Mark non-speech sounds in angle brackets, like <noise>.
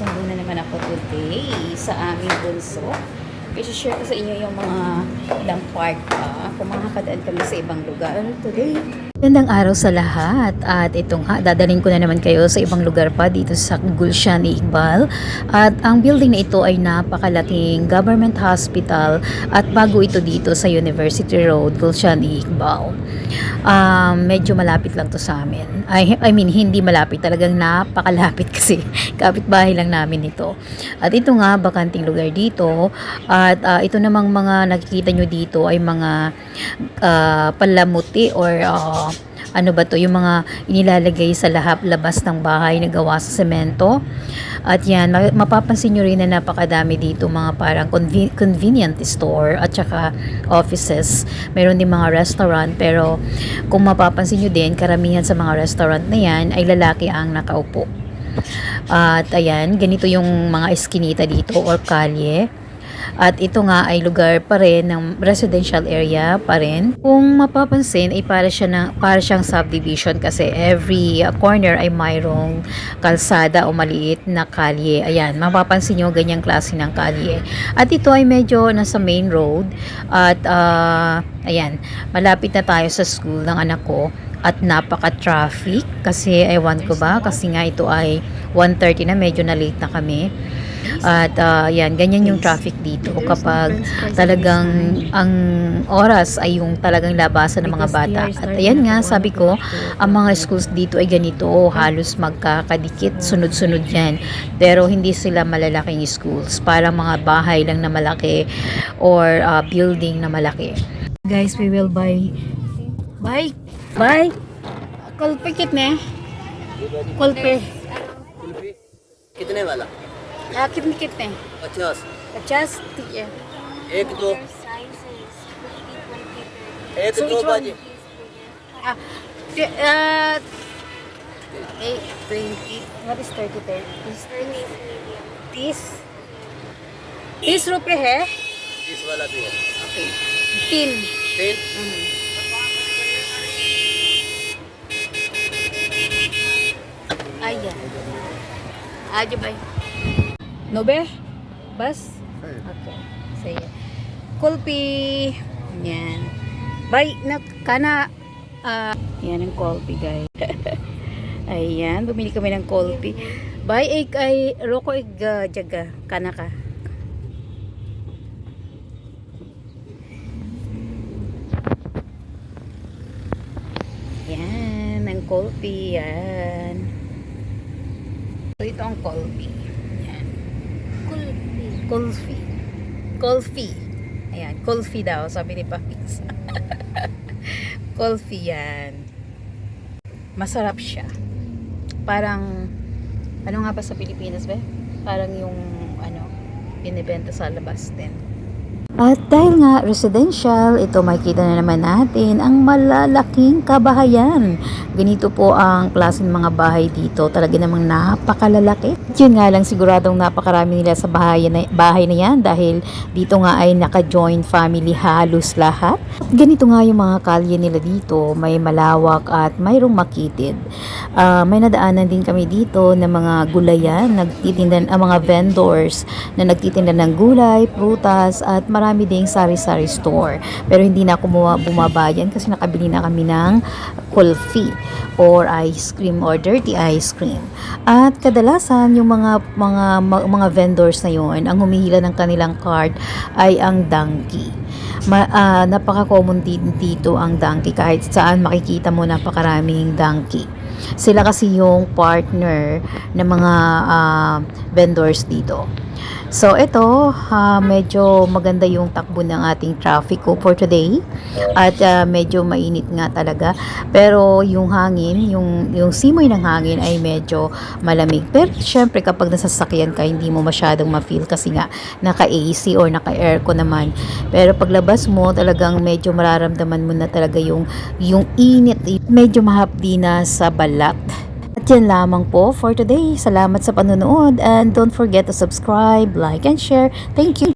magsusundo na naman ako today sa aming bunso. Kasi share ko sa inyo yung mga ilang part pa kung makakadaan kami sa ibang lugar today. Gandang araw sa lahat at ito nga, dadaling ko na naman kayo sa ibang lugar pa dito sa Gulshan Iqbal at ang building na ito ay napakalaking government hospital at bago ito dito sa University Road, Gulshan Iqbal. Um, medyo malapit lang to sa amin. I, I mean, hindi malapit, talagang napakalapit <laughs> kasi kapitbahay lang namin ito. At ito nga, bakanting lugar dito at ah, ito namang mga nakikita nyo dito ay mga ah, palamuti or ah, ano ba to, yung mga inilalagay sa lahap labas ng bahay na gawa sa semento. At yan, ma- mapapansin nyo rin na napakadami dito mga parang conve- convenient store at saka offices. Meron din mga restaurant pero kung mapapansin nyo din, karamihan sa mga restaurant na yan ay lalaki ang nakaupo. At ayan, ganito yung mga eskinita dito or kalye. At ito nga ay lugar pa rin ng residential area pa rin. Kung mapapansin ay para siya na, para siyang subdivision kasi every corner ay mayroong kalsada o maliit na kalye. Ayan, mapapansin nyo ganyang klase ng kalye. At ito ay medyo nasa main road at uh, ayan, malapit na tayo sa school ng anak ko at napaka-traffic kasi ewan ko ba kasi nga ito ay 1.30 na medyo na late na kami. At ah, yan ganyan yung traffic dito kapag talagang ang oras ay yung talagang labasan ng mga bata. at ayan nga sabi ko ang mga schools dito ay ganito halos magkakadikit sunod-sunod yan. Pero hindi sila malalaking schools parang mga bahay lang na malaki or ah, building na malaki. Guys we will buy भाई। भाई। कल पे कितने हैं? कल पे कितने वाला? हाँ, कितने कितने पचास। पचास? ठीक है। एक दो। एक दो बाजी। हाँ। तीस। तीस? रुपये है? तीस वाला भी है। तीन। तीन? हम्म। आज भाई नोबे बस ओके सही है kulpi yan bay na kana ah yan ang kulpi guys <laughs> ayan bumili kami ng kulpi bay ay ay roko ig ah, jaga kana ka yan ang kulpi yan so ito ang kulpi yan kulfi kulfi kulfi ayan kulfi daw sabi ni Papis <laughs> kulfi yan. Masarap siya. Parang ano nga ba sa Pilipinas ba parang yung ano binibenta sa labas din at dahil nga residential, ito makikita na naman natin ang malalaking kabahayan. Ganito po ang klaseng mga bahay dito. Talaga namang napakalalaki. Yun nga lang siguradong napakarami nila sa bahay na, bahay na yan dahil dito nga ay naka-joint family halos lahat. At ganito nga yung mga kalye nila dito. May malawak at mayroong makitid. Ah, may nadaanan din kami dito ng mga gulayan, nagtitinda ang mga vendors na nagtitinda ng gulay, prutas at marami ding sari-sari store. Pero hindi na ako buma- bumabayan kasi nakabili na kami ng kulfi or ice cream or dirty ice cream. At kadalasan yung mga mga mga, vendors na yon, ang humihila ng kanilang card ay ang donkey. Ma, ah, napaka-common dito ang donkey kahit saan makikita mo napakaraming donkey. Sila kasi yung partner ng mga ah, vendors dito. So ito, ah, medyo maganda yung takbo ng ating traffic ko for today. At ah, medyo mainit nga talaga. Pero yung hangin, yung, yung simoy ng hangin ay medyo malamig. Pero syempre kapag nasasakyan ka, hindi mo masyadong ma-feel kasi nga naka-AC or naka-aircon naman. Pero paglabas mo, talagang medyo mararamdaman mo na talaga yung, yung init. Medyo mahapdi na sa balat. At yan lamang po for today. Salamat sa panonood and don't forget to subscribe, like, and share. Thank you!